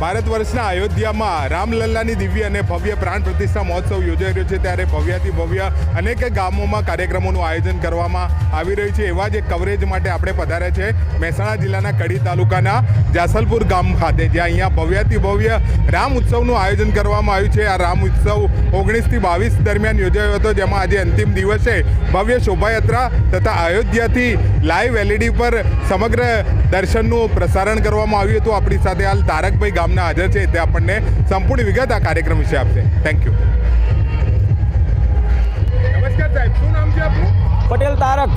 ભારત વર્ષના અયોધ્યામાં રામલલ્લાની દિવ્ય અને ભવ્ય પ્રાણ પ્રતિષ્ઠા મહોત્સવ યોજાઈ રહ્યો છે. ત્યારે ભવ્યાથી ભવ્ય અનેક ગામોમાં કાર્યક્રમોનું આયોજન કરવામાં આવી રહ્યું છે. એવા જ કવરેજ માટે આપણે પધાર્યા છે મહેસાણા જિલ્લાના કડી તાલુકાના જાસલપુર ગામ ખાતે, જ્યાં અહીંયા ભવ્યાથી ભવ્ય રામ ઉત્સવનું આયોજન કરવામાં આવ્યું છે. આ રામ ઉત્સવ ઓગણીસથી બાવીસ દરમિયાન યોજાયો હતો, જેમાં આજે અંતિમ દિવસે ભવ્ય શોભાયાત્રા તથા અયોધ્યાથી લાઈવ એલઈડી પર સમગ્ર દર્શનનું પ્રસારણ કરવામાં આવ્યું હતું. આપણી સાથે હાલ તારકભાઈ ગામના હાજર છે તે આપણને સંપૂર્ણ વિગત આ કાર્યક્રમ વિશે આપશે. થેન્ક યુ નમસ્કાર સાહેબ શું નામ છે આપનું? પટેલ તારક.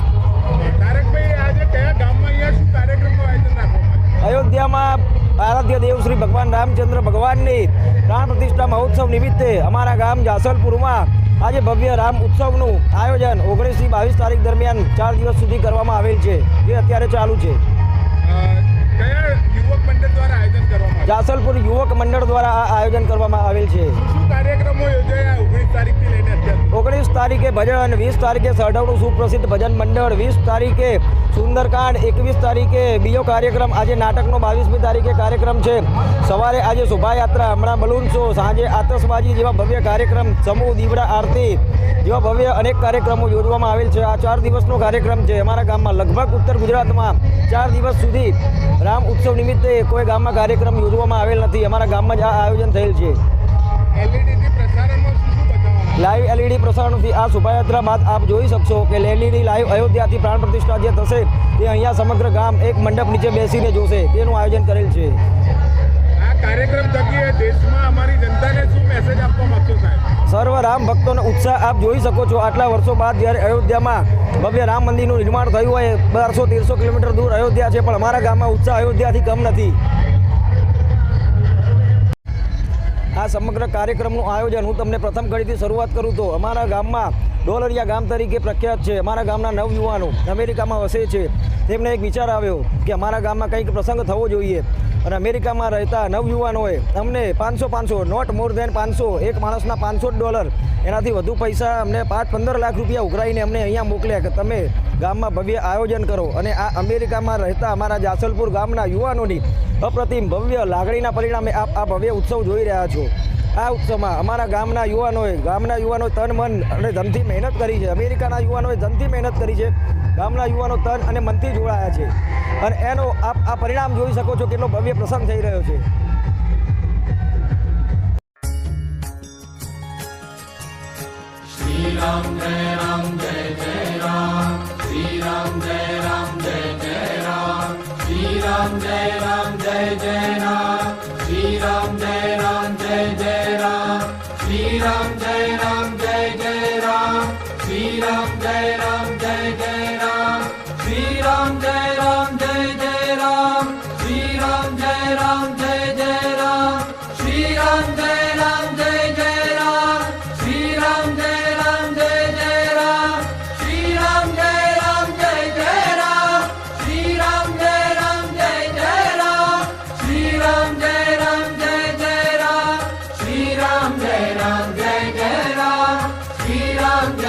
તારકભાઈ આજે કયા ગામમાં અહીંયા શું કાર્યક્રમનું આયોજન રાખવામાં અયોધ્યામાં આરાધ્ય દેવ શ્રી ભગવાન રામચંદ્ર ભગવાનની પ્રાણ પ્રતિષ્ઠા મહોત્સવ નિમિત્તે અમારા ગામ જાસલપુરમાં આજે ભવ્ય રામ ઉત્સવનું આયોજન ઓગણીસથી બાવીસ તારીખ દરમિયાન ચાર દિવસ સુધી કરવામાં આવેલ છે. જે અત્યારે ચાલુ છે. કયા યુવક મંડળ દ્વારા આયોજન કરવામાં જાસલપુર યુવક મંડળ દ્વારા આ આયોજન કરવામાં આવેલ છે. શું કાર્યક્રમો યોજાયા ઓગણીસ તારીખથી લઈને અત્યાર ઓગણીસ તારીખે ભજન વીસ તારીખે સરડવનું સુપ્રસિદ્ધ ભજન મંડળ વીસ તારીખે સુંદરકાંડ એકવીસ તારીખે બીજો કાર્યક્રમ આજે નાટકનો બાવીસમી તારીખે કાર્યક્રમ છે. સવારે આજે શોભાયાત્રા હમણાં બલૂન શો સાંજે આતશબાજી જેવા ભવ્ય કાર્યક્રમ સમૂહ દીવડા આરતી જેવા ભવ્ય અનેક કાર્યક્રમો યોજવામાં આવેલ છે. આ ચાર દિવસનો કાર્યક્રમ છે. અમારા ગામમાં લગભગ ઉત્તર ગુજરાતમાં ચાર દિવસ સુધી રામ ઉત્સવ નિમિત્તે કોઈ ગામમાં કાર્યક્રમ યોજવામાં આવેલ નથી. અમારા ગામમાં જ આ આયોજન થયેલ છે? લાઈવ એલઈડી પ્રસારણથી આ શોભાયાત્રા બાદ આપ જોઈ શકશો કે એલઈડી લાઈવ અયોધ્યાથી પ્રાણ પ્રતિષ્ઠા જે થશે તે અહીંયા સમગ્ર ગામ એક મંડપ નીચે બેસીને જોશે. તેનું આયોજન કરેલ છે. આ કાર્યક્રમ થકી દેશમાં રામ ભક્તોનો ઉત્સાહ આપ જોઈ શકો છો. આટલા વર્ષો બાદ જ્યારે અયોધ્યામાં ભવ્ય રામ મંદિરનું નિર્માણ થયું હોય, બારસો તેરસો કિલોમીટર દૂર અયોધ્યા છે, પણ અમારા ગામમાં ઉત્સાહ અયોધ્યાથી કમ નથી. સમગ્ર કાર્યક્રમનું આયોજન હું તમને પ્રથમ ઘડીથી શરૂઆત કરું તો અમારા ગામમાં ડોલરિયા ગામ તરીકે પ્રખ્યાત છે. અમારા ગામના નવયુવાનો અમેરિકામાં વસે છે. તેમને એક વિચાર આવ્યો કે અમારા ગામમાં કંઈક પ્રસંગ થવો જોઈએ. અને અમેરિકામાં રહેતા નવયુવાનોએ અમને પાંચસો પાંચસો નોટ મોર દેન પાંચસો, એક માણસના પાંચસો ડોલર એનાથી વધુ પૈસા અમને પાંચ પંદર લાખ રૂપિયા ઉઘરાઈને અમને અહીંયા મોકલ્યા કે તમે ગામમાં ભવ્ય આયોજન કરો. અને આ અમેરિકામાં રહેતા અમારા જાસલપુર ગામના યુવાનોની અપ્રતિમ ભવ્ય લાગણીના પરિણામે આપ આ ભવ્ય ઉત્સવ જોઈ રહ્યા છો. આ ઉત્સવમાં અમારા ગામના યુવાનોએ, ગામના યુવાનો તન, મન અને ધનથી મહેનત કરી છે. અમેરિકાના યુવાનોએ ધનથી મહેનત કરી છે. ગામના યુવાનો તન અને મનથી જોડાયા છે. અને એનો આપ આ પરિણામ જોઈ શકો છો કેટલો ભવ્ય પ્રસંગ થઈ રહ્યો છે. श्रीराम जय राम